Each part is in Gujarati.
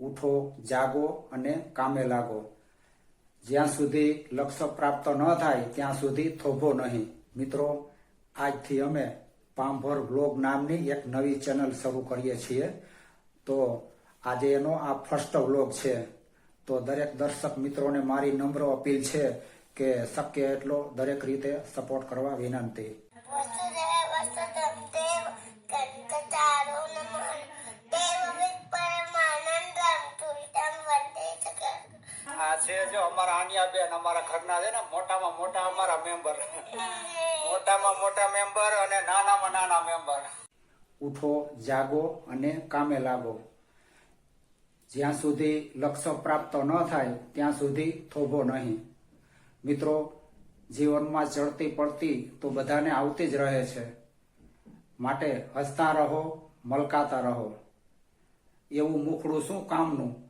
ઉઠો, જાગો અને કામે લાગો. જ્યાં સુધી લક્ષ્ય પ્રાપ્ત ન થાય, ત્યાં સુધી થોભો નહીં. મિત્રો, આજથી અમે પામભર બ્લોગ નામની એક નવી ચેનલ શરૂ કરીએ છીએ. તો આજે એનો આ ફર્સ્ટ વ્લોગ છે. તો દરેક દર્શક મિત્રોને મારી નમ્ર અપીલ છે કે શક્ય એટલો દરેક રીતે સપોર્ટ કરવા વિનંતી. છે જો અમારા આનિયા બેન અમારા ઘરના છે ને મોટામાં મોટા અમારા મેમ્બર મોટામાં મોટા મેમ્બર અને નાનામાં નાના મેમ્બર ઉઠો જાગો અને કામે લાગો. જ્યાં સુધી લક્ષ્ય પ્રાપ્ત ન થાય ત્યાં સુધી થોભો નહીં. મિત્રો જીવનમાં ચડતી પડતી તો બધાને આવતી જ રહે છે. માટે હસતા રહો મલકાતા રહો. એવું મુખડું શું કામનું?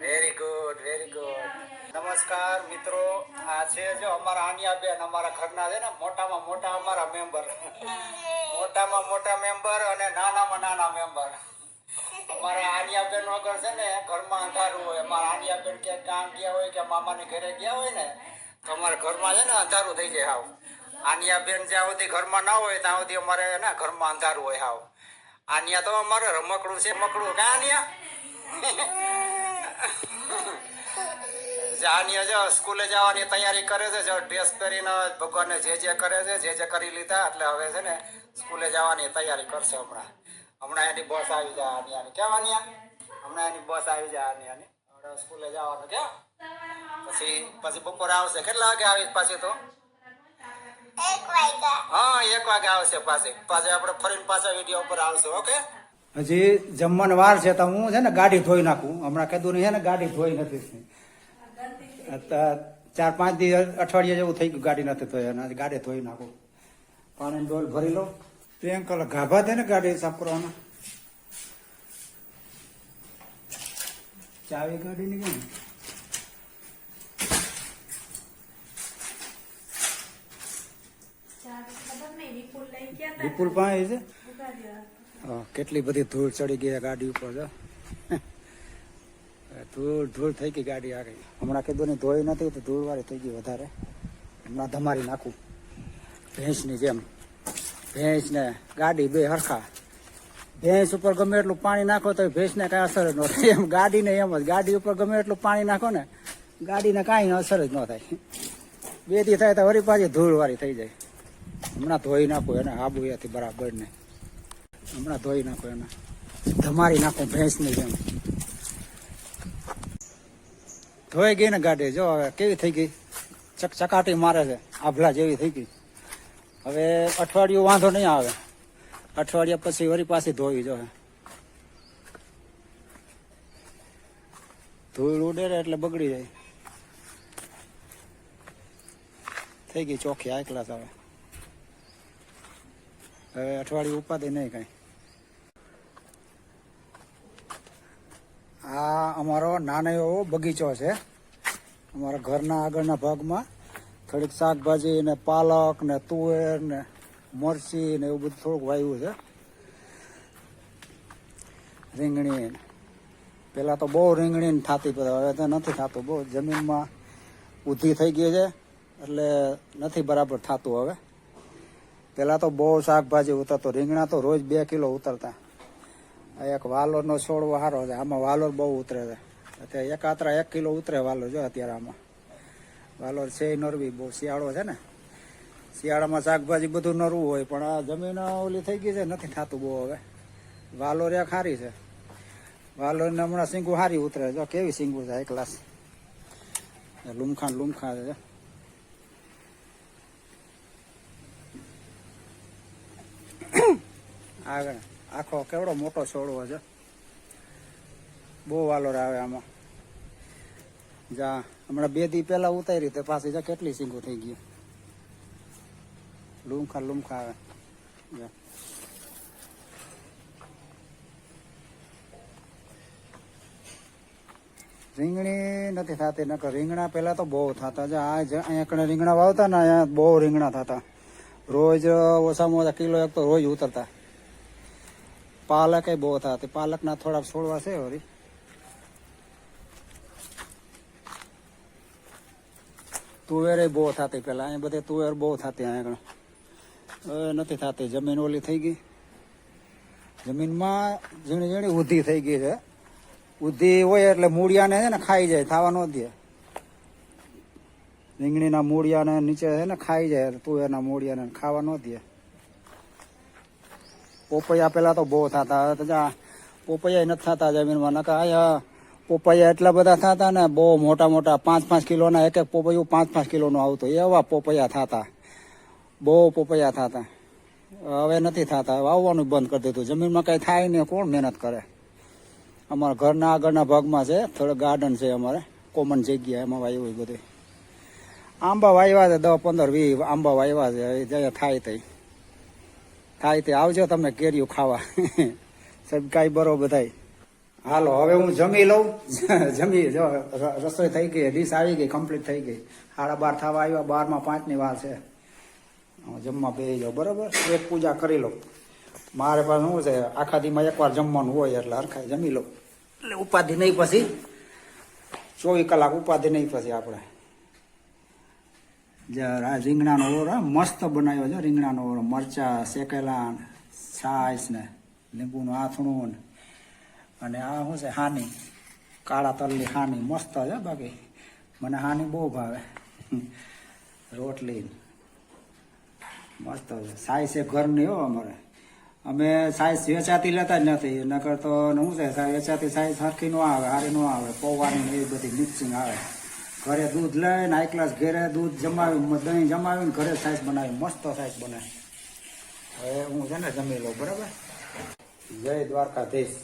વેરી ગુડ વેરી ગુડ નમસ્કાર, મિત્રો. આ છે જો અમારા આનિયા બેન અમારા ઘરના છે ને, મોટામાં મોટા અમારા મેમ્બર. મોટામાં મોટા મેમ્બર અને નાનામાં નાના મેમ્બર. અમારા આનિયા બેન વગર છે ને, ઘરમાં અંધારું હોય. અમારા આનિયા બેન ક્યાંક ગામ ગયા હોય, કે મામાને ઘરે ગયા હોય ને, તો અમારા ઘરમાં છે ને, અંધારું થઈ જાય હાવ. આનિયા બેન જ્યાં સુધી ઘરમાં ના હોય, ત્યાં સુધી અમારે ને, ઘરમાં અંધારું હોય હાવ. આનિયા તો અમારે રમકડું છે મકડું ક્યાં આનિયા? જાનીએ જો સ્કૂલે જવાની તૈયારી કરે છે, જો ડ્રેસ પહેરીને ભગવાનને જે જે કરે છે, જે જે કરી લીધા, એટલે હવે છે ને સ્કૂલે જવાની તૈયારી કરશે હમણાં. હમણાં એની બસ આવી જાય આની આની કેમ આની હમણાં એની બસ આવી જાય આની હમણાં સ્કૂલે જવાનું કે પછી પછી બપોરે આવશે. કેટલા વાગે આવી પાછી તો? હા એક વાગે આવશે પાછી. પાછી આપણે ફરીને પાછા વીડિયો ઉપર આવશે ઓકે? હજી જમવાની વાર છે તો હું છે ને ગાડી ધોઈ નાખું. હમણાં કીધું નહીં છે ને ગાડી ધોઈ નથી. અત્યારે ચાર પાંચ દિવસ અઠવાડિયા જેવું થઈ ગયું ગાડી નથી ધોઈ ગાડી ધોઈ નાખું. પાણી ડોલ ભરી લો. પ્રિયંકા ગાભા દે ને ગાડી સાફ કરવાના ચાવી ગાડી ની કેમ? વિપુલ પાસે છે? કેટલી બધી ધૂળ ચડી ગઈ છે ગાડી ઉપર જો. ધૂળ ધૂળ થઈ ગઈ ગાડી આગળ. હમણાં કીધું ને ધોઈ નથી તો ધૂળ વાળી થઈ ગઈ વધારે. હમણાં ધમારી નાખું. ભેંસની જેમ. ભેંસ ને ગાડી બે હરખા. ભેંસ ઉપર ગમે એટલું પાણી નાખો તો ભેંસને કાંઈ અસર જ ન થાય. એમ ગાડીને એમ જ. ગાડી ઉપર ગમે એટલું પાણી નાખો ને ગાડીને કાંઈ અસર જ ન થાય. બે દી થાય તો વળી પાછી ધૂળ વાળી થઈ જાય. હમણાં ધોઈ નાખું એને આબુ એથી બરાબર ને હમણાં ધોઈ નાખો એને. ધમારી નાખો ભેંસની જેમ. ધોઈ ગઈ ને ગાડી, જો હવે કેવી થઈ ગઈ? ચક ચકાટી મારે છે, આભલા જેવી થઈ ગઈ. હવે અઠવાડિયું વાંધો નહીં આવે. અઠવાડિયા પછી વરી પાછી ધોઈ, જો ધૂળ ઉડે એટલે બગડી જાય. થઈ ગઈ ચોખ્ખી આ ક્લાસ હવે. હવે અઠવાડિયું ઉપાધિ નહીં કઈ. આ અમારો નાનો એવો બગીચો છે. અમારા ઘરના આગળના ભાગમાં થોડીક શાકભાજી ને પાલક ને તુવેર ને મરચી ને એવું બધું થોડુંક વાવ્યું છે. રીંગણી પહેલાં તો બહુ રીંગણી થતી હવે તો નથી થતું. બહુ જમીનમાં ઉધી થઈ ગઈ છે. એટલે નથી બરાબર થતું હવે. પેલા તો બહુ શાકભાજી ઉતરતો. રીંગણા તો રોજ બે કિલો ઉતરતા. એક વાલોરનો છોડવો સારો છે. આમાં વાલોર બહુ ઉતરે છે. અત્યારે એક એક કિલો ઉતરે વાલોર જો અત્યારે આમાં. વાલોર છે નરવી, બહુ શિયાળો છે ને. શિયાળામાં શાકભાજી બધું નરવું હોય, પણ આ જમીન ઓલી થઈ ગઈ છે, નથી થતું બહુ હવે. વાલોર એક સારી છે. વાલોર ને હમણાં સિંગું સારી ઉતરે જો કેવી સિંગું છે, એક ક્લાસ લુમખાન લુમખા છે આગળ. આખો કેવડો મોટો છોડવો છે. બહુ વાલોર આવે આમાં. જા, હમણાં બે દી પહેલા ઉતારી તે પાછી જા, કેટલી સિંગો થઈ ગઈ લુમખા લુમખા આવે. જા. રીંગણી નથી થતી, નકર રીંગણા પહેલા તો બહુ થતા. છે આ અહીંયા કણે રીંગણા વાવતા ને, અહીંયા બહુ રીંગણા થતા. રોજ ઓછામાં ઓછા કિલો એક તો રોજ ઉતરતા. પાલક બહુ થતી પાલકના થોડાક છોડવા છે વળી. તુવેર બહુ થતી પેલા. અહીંયા બધે તુવેર બહુ થતી અહીંયા આગળ. નથી થતી. જમીન ઓલી થઈ ગઈ. જમીનમાં ઝીણી ઝીણી ઉધી થઈ ગઈ છે. ઉધી હોય એટલે મૂળિયાને છે ને ખાઈ જાય. ખાવા ન દે. રીંગણીના મૂળિયાને નીચે છે ને ખાઈ જાય તુવેરના મૂળિયાને ખાવા ન દે. પોપૈયા પેલા તો બહુ થતા હવે તો પોપૈયા નથી થતા જમીનમાં. નકા અહીંયા પોપૈયા એટલા બધા થતા ને, બહુ મોટા મોટા, પાંચ પાંચ કિલોના એક એક પોપૈયું પાંચ પાંચ કિલોનું આવતું. એવા પોપૈયા થતા. બહુ પોપૈયા થતા. હવે નથી થતા. હવે આવવાનું બંધ કરી દીધું. જમીનમાં કઈ થાય નહીં કોણ મહેનત કરે? અમારા ઘરના આગળના ભાગમાં છે, થોડું ગાર્ડન છે અમારે કોમન જગ્યા એમાં વાવ્યું બધું. આંબા વાવ્યા છે દસ પંદર વીસ આંબા વાવ્યા છે. થાય તઈ. થાય તે આવજો તમે કેરીઓ ખાવા. સાહેબ, કાંઈ બરોબર થાય હાલો, હવે હું જમી લઉં. જમી, જો રસોઈ થઈ ગઈ, ડીશ આવી ગઈ કમ્પ્લીટ થઈ ગઈ. સાડા બાર થવા આવ્યા, બારમાં પાંચની વાર છે. હું જમવા બે જાઉં બરોબર? એક પૂજા કરી લઉં. મારે પાસે શું છે, આખા દીમાં એકવાર જમવાનું હોય એટલે હરખાઈ જમી લઉં. એટલે ઉપાધિ નહીં પછી, ચોવીસ કલાક ઉપાધિ નહીં પછી આપણે. જે રીંગણાનો ઓરો મસ્ત બનાવ્યો છે રીંગણાનો ઓરો મરચા, શેકેલા, છાશ ને લીંબુનું આથણું ને અને આ શું છે, હાની. કાળા તલની હાની. મસ્ત છે બાકી. મને હાની બહુ ભાવે. રોટલી મસ્ત છે. સાઈઝ છે ઘરની હો અમારે. અમે સાઈઝ વેચાતી લેતા જ નથી. નકર તો શું છે વેચાતી સાઈઝ સરખી ન આવે, હારી ન આવે. પૌવાની એ બધી મિક્સિંગ આવે. ઘરે દૂધ લઈને હાઈ ક્લાસ ઘરે દૂધ જમાવી દહીં જમાવીને ઘરે સાઈઝ બનાવી, મસ્ત સાઈઝ બનાવી હવે હું છે ને જમી લઉં, બરાબર? જય દ્વારકાધીશ.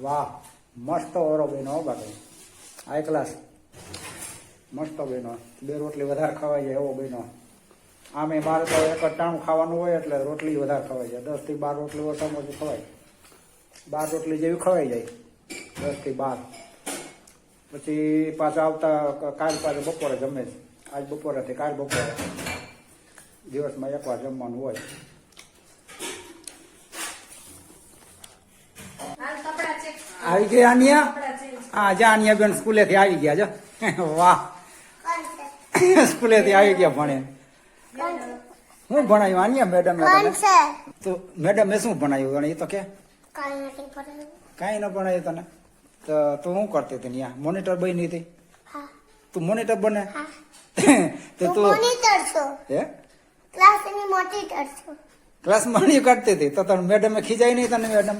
વાહ, મસ્ત ઓરો હો બાકી હાઈ ક્લાસ મસ્ત બેનો બે રોટલી વધારે ખવાય જાય એવો બેનો આમે મારે તો એક ટાણું ખાવાનું હોય એટલે રોટલી વધારે ખવાય છે. દસથી બાર રોટલી ઓછામાં ઓછી ખવાય. બાર રોટલી જેવી ખવાઈ જાય. દસથી બાર. પછી પાછા આવતા કાલ પાસે બપોરે જમે છે. આજ બપોરેથી કાલ બપોરે. દિવસમાં એકવાર જમવાનું હોય. આવી ગયા આનિયા હા જા આનિયા બેન સ્કૂલેથી આવી ગયા જો. વાહ. સ્કૂલેથી આવી ગયા ભણે. હું ભણાયું આનિયા મેડમ તો મેડમે શું ભણાયું એ તો કે. કાંઈ નથી ભણ્યું કાંઈ ન ભણાયું તને. તો તું શું કરતી હતી ત્યાં મોનિટર બની હતી? હા. તું મોનિટર બને? હા. તો તું મોનિટર છો. હે? ક્લાસની મોનિટર છો. ક્લાસમાં નહીં કરતી હતી? તો તને મેડમે ખીજાય નહીં તને મેડમ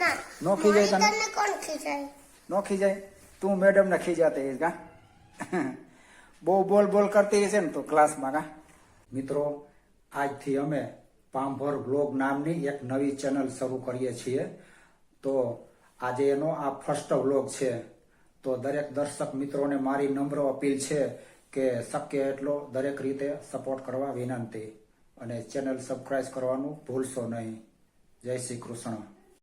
ના. નો ખીજાય તને? કોણ ખીજાય? ન ખીજાય? તું મેડમને ખીજાતી કા? બહુ બોલ બોલ કરતી હશે ને તું ક્લાસમાં કા? મિત્રો આજથી અમે પામભર બ્લોગ નામની એક નવી ચેનલ શરૂ કરીએ છીએ. તો આજે એનો આ ફર્સ્ટ વ્લોગ છે. તો દરેક દર્શક મિત્રોને મારી નમ્ર અપીલ છે કે શક્ય એટલો દરેક રીતે સપોર્ટ કરવા વિનંતી. અને ચેનલ સબસ્ક્રાઈબ કરવાનું ભૂલશો નહીં. જય શ્રી કૃષ્ણ.